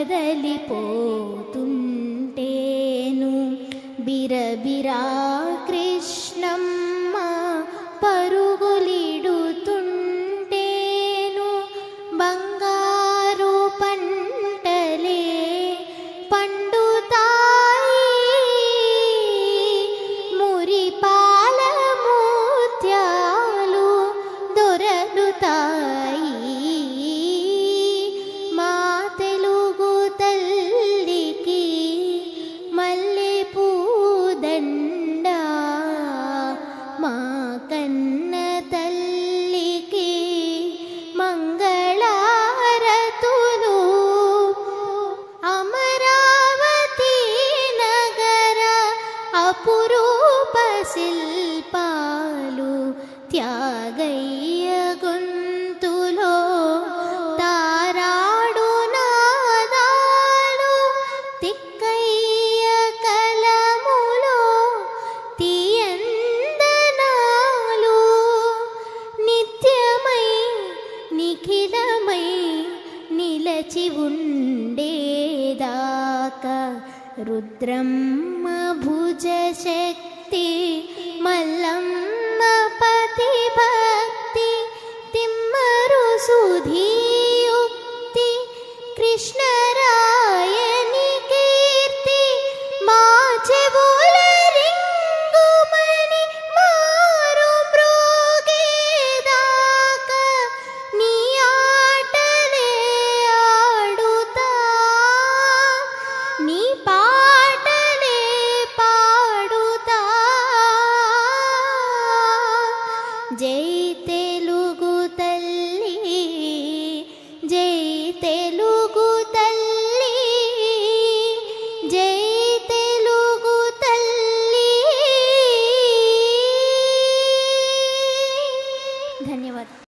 కదలిపోతుంటేను బిరబిరా కన్న తల్లికి మంగళారతులు అమరావతి నగర అపురూప శిల్పాలు త్యాగయ్య నిలిచి ఉండేదాకా రుద్రమ్మ భుజ శక్తి తెలుగు తల్లి జై తెలుగు తల్లి జై తెలుగు తల్లి. ధన్యవాదాలు.